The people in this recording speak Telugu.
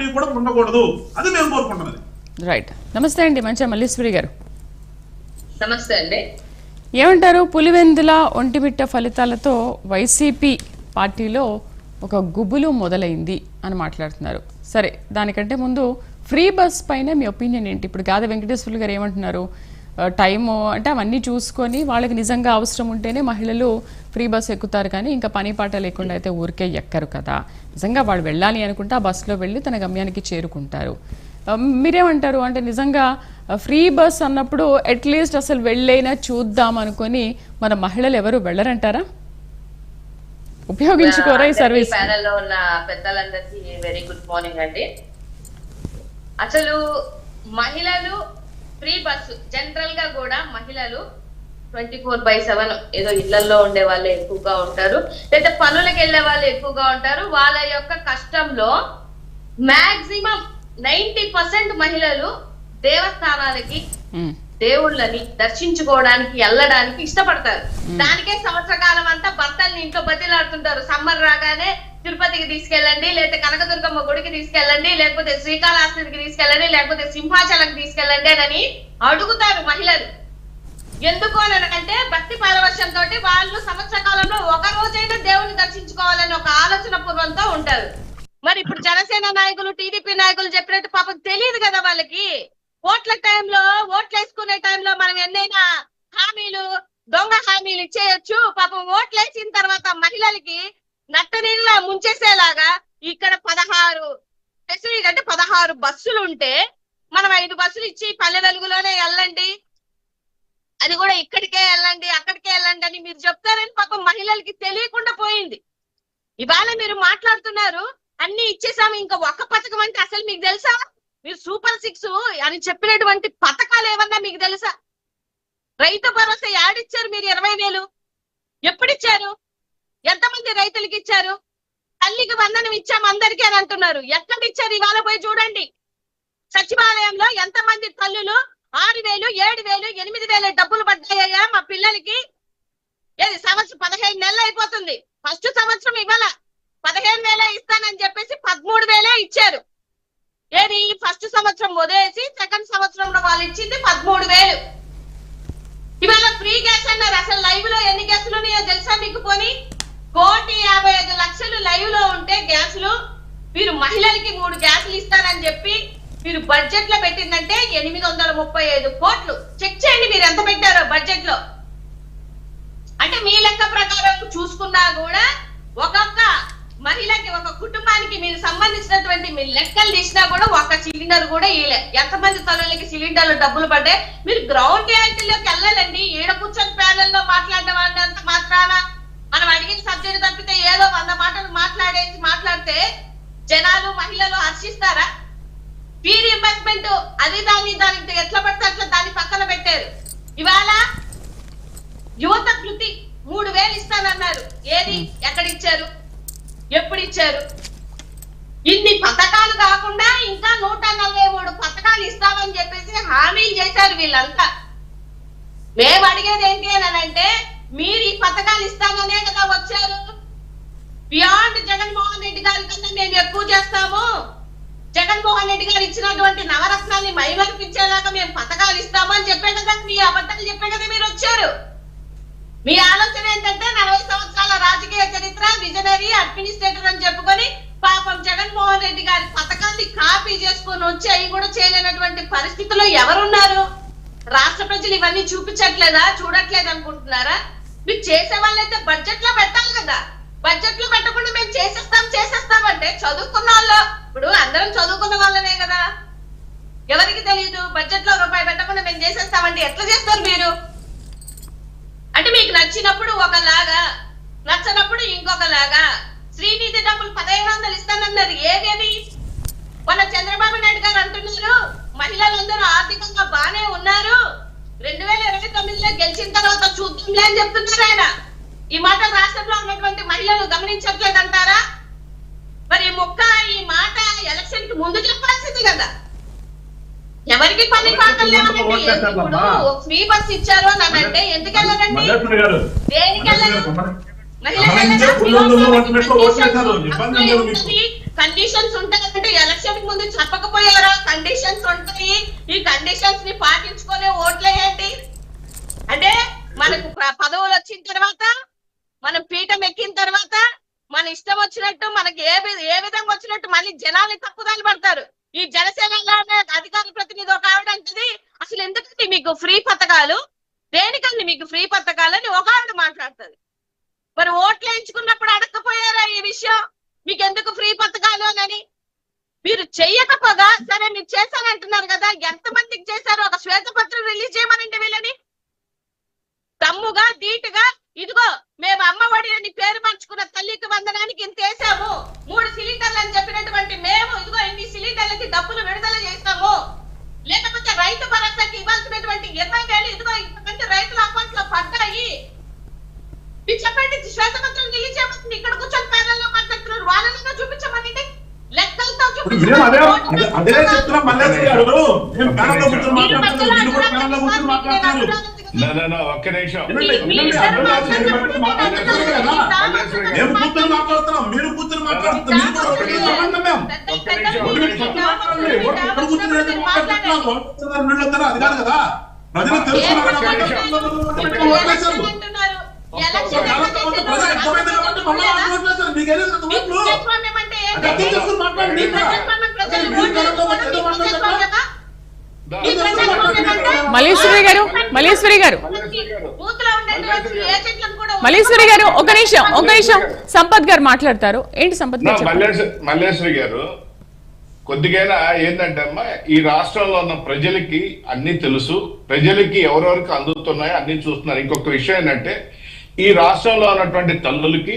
పార్టీ కూడా ఉండకూడదు. అది మేము కోరుకుంటున్నది. రైట్ నమస్తే అండి మంచిగా మల్లీశ్వరి గారు. నమస్తే అండి. ఏమంటారు పులివెందుల ఒంటిమిట్ట ఫలితాలతో వైసీపీ పార్టీలో ఒక గుబులు మొదలైంది అని మాట్లాడుతున్నారు. సరే దానికంటే ముందు ఫ్రీ బస్ పైన మీ ఒపీనియన్ ఏంటి? ఇప్పుడు గాద వెంకటేశ్వర్లు గారు ఏమంటున్నారు? టైము అంటే అవన్నీ చూసుకొని వాళ్ళకి నిజంగా అవసరం ఉంటేనే మహిళలు ఫ్రీ బస్ ఎక్కుతారు కానీ ఇంకా పని పాట లేకుండా అయితే ఊరికే ఎక్కరు కదా. నిజంగా వాళ్ళు వెళ్ళాలి అనుకుంటే ఆ బస్సులో వెళ్ళి తన గమ్యానికి చేరుకుంటారు. మీరేమంటారు? అంటే నిజంగా ఫ్రీ బస్ అన్నప్పుడు అట్లీస్ట్ అసలు వెళ్ళైనా చూద్దాం అనుకొని మన మహిళలు ఎవరు వెళ్ళరంటారా? ఉపయోగించుకోరా ఈ సర్వీస్ ప్యానల్లో ఉన్న పెద్దలందరికీ వెరీ గుడ్ మార్నింగ్ అండి. అసలు మహిళలు ఫ్రీ బస్సు జనరల్గా కూడా మహిళలు ట్వంటీ ఫోర్ బై సెవెన్ ఏదో ఇళ్ళలో ఉండే వాళ్ళు ఎక్కువగా ఉంటారు. లేదా పనులకు వెళ్ళే వాళ్ళు ఎక్కువగా ఉంటారు. వాళ్ళ యొక్క కష్టంలో మాక్సిమం నైన్టీ పర్సెంట్ మహిళలు దేవస్థానాలకి దేవుళ్ళని దర్శించుకోవడానికి వెళ్ళడానికి ఇష్టపడతారు. దానికే సంవత్సర కాలం అంతా భర్తల్ని ఇంట్లో బతిలాడుతుంటారు. సమ్మర్ రాగానే తిరుపతికి తీసుకెళ్ళండి లేకపోతే కనకదుర్గమ్మ గుడికి తీసుకెళ్ళండి లేకపోతే శ్రీకాళహస్తికి తీసుకెళ్ళండి లేకపోతే సింహాచలంకి తీసుకెళ్ళండి అని అడుగుతారు మహిళలు. ఎందుకు అని అంటే భక్తి పారవశ్యంతో వాళ్ళు సంవత్సర కాలంలో ఒక రోజైనా దేవుని దర్శించుకోవాలని ఒక ఆలోచన పూర్వంతో ఉంటారు. మరి ఇప్పుడు జనసేన నాయకులు టీడీపీ నాయకులు చెప్పినట్టు పాపం తెలియదు కదా వాళ్ళకి. ఓట్ల టైంలో ఓట్లు వేసుకునే టైంలో మనం ఎన్నైనా హామీలు దొంగ హామీలు ఇచ్చేయొచ్చు. పాపం ఓట్లు వేసిన తర్వాత మహిళలకి నట్టనీళ్ళ ముంచేసేలాగా ఇక్కడ పదహారు ఫెసిలిటీ అంటే పదహారు బస్సులు ఉంటే మనం ఐదు బస్సులు ఇచ్చి పల్లె వెలుగులోనే వెళ్ళండి. అది కూడా ఇక్కడికే వెళ్ళండి అక్కడికే వెళ్ళండి అని మీరు చెప్తారని పాపం మహిళలకి తెలియకుండా పోయింది. ఇవాళ మీరు మాట్లాడుతున్నారు అన్ని ఇచ్చేసాము ఇంకా ఒక్క పథకం అంటే అసలు మీకు తెలుసా? మీరు సూపర్ సిక్స్ అని చెప్పినటువంటి పథకాలు ఏమన్నా మీకు తెలుసా? రైతు భరోసా యాడిచ్చారు మీరు ఇరవై వేలు. ఎప్పుడు ఇచ్చారు ఎంతమంది రైతులకి ఇచ్చారు? తల్లికి వందనం ఇచ్చాము అందరికీ అని అంటున్నారు. ఎక్కడ ఇచ్చారు ఇవాళ పోయి చూడండి. సచివాలయంలో ఎంతమంది తల్లులు? ఆరు వేలు ఏడు వేలు ఎనిమిది వేలు డబ్బులు పడ్డాయా మా పిల్లలకి? ఏది సంవత్సరం పదిహేను నెలలు అయిపోతుంది. ఫస్ట్ సంవత్సరం ఇవాళ పదిహేను వేలే ఇస్తానని చెప్పేసి పదమూడు వేలే ఇచ్చారు. ఏది ఫస్ట్ సంవత్సరం వదిలేసి సెకండ్ సంవత్సరంలో వాళ్ళు ఇచ్చింది పదమూడు వేలు. ఇవాళ ఫ్రీ గ్యాస్ అన్నారు. అసలు లైవ్లో ఎన్ని గ్యాసులు ఉన్నాయో తెలుసా మీకు పోనీ? కోటి యాభై ఐదు లక్షలు లైవ్లో ఉంటే గ్యాసులు. మీరు మహిళలకి మూడు గ్యాసులు ఇస్తారని చెప్పి మీరు బడ్జెట్లో పెట్టిందంటే ఎనిమిది వందల ముప్పై ఐదు కోట్లు. చెక్ చేయండి మీరు ఎంత పెట్టారో బడ్జెట్లో అంటే మీ లెక్క ప్రకారం చూసుకున్నా కూడా ఒక్కొక్క మహిళకి ఒక కుటుంబానికి మీరు సంబంధించినటువంటి మీ లెక్కలు తీసినా కూడా ఒక సిలిండర్ కూడా ఇయలే ఎంతమంది తల్లులకి సిలిండర్లు డబ్బులు పడ్డాయి? మీరు గ్రౌండ్ రియాలిటీలోకి వెళ్ళాలండి. ఏడ కూర్చొని ప్యానెల్లో మాట్లాడడం అంత మాత్రాన మనం అడిగిన సబ్జెక్ట్ తప్పితే ఏదో వంద మాటలు మాట్లాడేసి మాట్లాడితే జనాలు మహిళలు హర్షి అది దాన్ని దానికి ఎట్లా పడితే అట్లా దాన్ని పక్కన పెట్టారు. ఇవాళ యువత కృతి మూడు వేలు ఇస్తానన్నారు. ఏది? ఎక్కడ ఇచ్చారు ఎప్పుడు ఇచ్చారు ఇన్ని పథకాలు కాకుండా ఇంకా నూట నలభై మూడు పథకాలు ఇస్తామని చెప్పేసి హామీలు చేశారు వీళ్ళంతా. మేము అడిగేది ఏంటి అని అంటే మీరు ఈ పథకాలు ఇస్తామనే కదా వచ్చారు. బియాండ్ జగన్మోహన్ రెడ్డి గారి కన్నా మేము ఎక్కువ చేస్తాము. జగన్మోహన్ రెడ్డి గారు ఇచ్చినటువంటి నవరత్నాన్ని మైమరిపించేలాగా మేము పథకాలు ఇస్తామని చెప్పే కదా మీ అబద్ధాలు చెప్పే కదా మీరు వచ్చారు. మీ ఆలోచన ఏంటంటే నలభై సంవత్సరాల రాజకీయ చరిత్ర విజనరీ అడ్మినిస్ట్రేటర్ అని చెప్పుకొని పాపం జగన్మోహన్ రెడ్డి గారి పథకాన్ని కాపీ చేసుకొని వచ్చి అవి కూడా చేయలేనటువంటి పరిస్థితిలో ఎవరున్నారు? రాష్ట్ర ప్రజలు ఇవన్నీ చూపించట్లేదా చూడట్లేదు అనుకుంటున్నారా? మీరు చేసే వాళ్ళైతే బడ్జెట్లో పెట్టాలి కదా. బడ్జెట్లు పెట్టకుండా మేము చేసేస్తాం చేసేస్తాం అంటే చదువుకున్న వాళ్ళు ఇప్పుడు అందరం చదువుకున్న వాళ్ళనే కదా. ఎవరికి తెలియదు బడ్జెట్లో రూపాయి పెట్టకుండా మేము చేసేస్తామంటే ఎట్లా చేస్తారు మీరు? అంటే మీకు నచ్చినప్పుడు ఒకలాగా నచ్చనప్పుడు ఇంకొకలాగా. శ్రీనిధి డబ్బులు పదహైదు వందలు ఇస్తానన్నారు. ఏదేది? మన చంద్రబాబు నాయుడు గారు అంటున్నారు మహిళలందరూ ఆర్థికంగా బానే ఉన్నారు. రెండు వేల ఇరవై తొమ్మిదిలో గెలిచిన తర్వాత చూద్దాంలే అని చెప్తున్నారు ఆయన. ఈ మాట రాష్ట్రంలో ఉన్నటువంటి మహిళలు గమనించట్లేదంటారా? మరి ముక్క ఈ మాట ఎలక్షన్కి ముందు చెప్పాల్సింది కదా. ఎవరికి పని ఫ్రీ బస్ ఇచ్చారు అని అంటే ఎందుకు వెళ్ళరండి? దేనికి వెళ్ళరు? కండిషన్స్ ఉంటాయంటే ఎలక్షన్కి ముందు చెప్పకపోయారా? కండిషన్స్ ఉంటాయి. ఈ కండిషన్స్ని పాటించుకొని ఓట్లేయండి అంటే మనకు పదవులు వచ్చిన తర్వాత మనం పీఠం ఎక్కిన తర్వాత మన ఇష్టం వచ్చినట్టు మనకి ఏ ఏ విధంగా వచ్చినట్టు మళ్ళీ జనాలు తప్పుదాలు పడతారు. ఈ జనసేన అధికార ప్రతినిధి ఒక ఆవిడ అంటది అసలు ఎందుకండి మీకు ఫ్రీ పథకాలు? దేనికండి మీకు ఫ్రీ పథకాలు? అని ఒక ఆవిడ మాట్లాడుతుంది. మరి ఓట్లు ఎంచుకున్నప్పుడు అడగకపోయారా ఈ విషయం? మీకు ఎందుకు ఫ్రీ పథకాలు అని? మీరు చెయ్యకపోగా సరే మీరు చేశానంటున్నారు కదా ఎంత మందికి చేశారు? ఒక శ్వేతపత్రం రిలీజ్ చేయమనండి వీళ్ళని. దమ్ముగా ధీటుగా ఇదిగో మేము అమ్మఒడి అని పేరు మార్చుకున్న తల్లికి వందనానికి ఇంత వేసాము మూడు సిలిండర్లు అని చెప్పినటువంటి మేము ఇదిగో ఇన్ని సిలిండర్లకి డబ్బులు విడుదల చేస్తాము లేకపోతే రైతు భరోసాకి ఇవ్వాల్సినటువంటి ఇరవై వేలు ఇదిగో ఇంతమంది రైతుల అకౌంట్లో పడ్డాయి మీరు చెప్పండి శ్వేతపత్రం రిలీజ్ చేయమని ఇక్కడ కూర్చొని ప్యానల్లో మాట్లాడుతున్నారు వాళ్ళని చూపించమనండి ఇదేం అదే అదే- చెప్తున్నా మల్లేశ్వరి గారు మేము ప్యానల్లో కూర్చొని మాట్లాడుతున్నాం మీరు కూడా ప్యానల్లో కూర్చొని మాట్లాడుతున్నారు నా, నా, నా, ఒక్క నిమిషం మేము కూర్చొని మాట్లాడుతున్నాం మీరు కూర్చొని మేము మాట్లాడుతున్నాం. అది కాదు కదా ప్రజలు తెలుసుకున్నారు. మీకేదో మల్లీశ్వరి గారు మల్లీశ్వరి గారు. మల్లీశ్వరి గారు. ఒక నిమిషం ఒక నిమిషం. సంపత్ గారు మాట్లాడతారు. ఏంటి సంపత్ మల్లేశ్వరి గారు కొద్దిగైనా ఏంటంటే అమ్మా ఈ రాష్ట్రంలో ఉన్న ప్రజలకి అన్ని తెలుసు. ప్రజలకి ఎవరెవరికి అందుతున్నాయో అన్ని చూస్తున్నారు. ఇంకొక విషయం ఏంటంటే ఈ రాష్ట్రంలో ఉన్నటువంటి తల్లులకి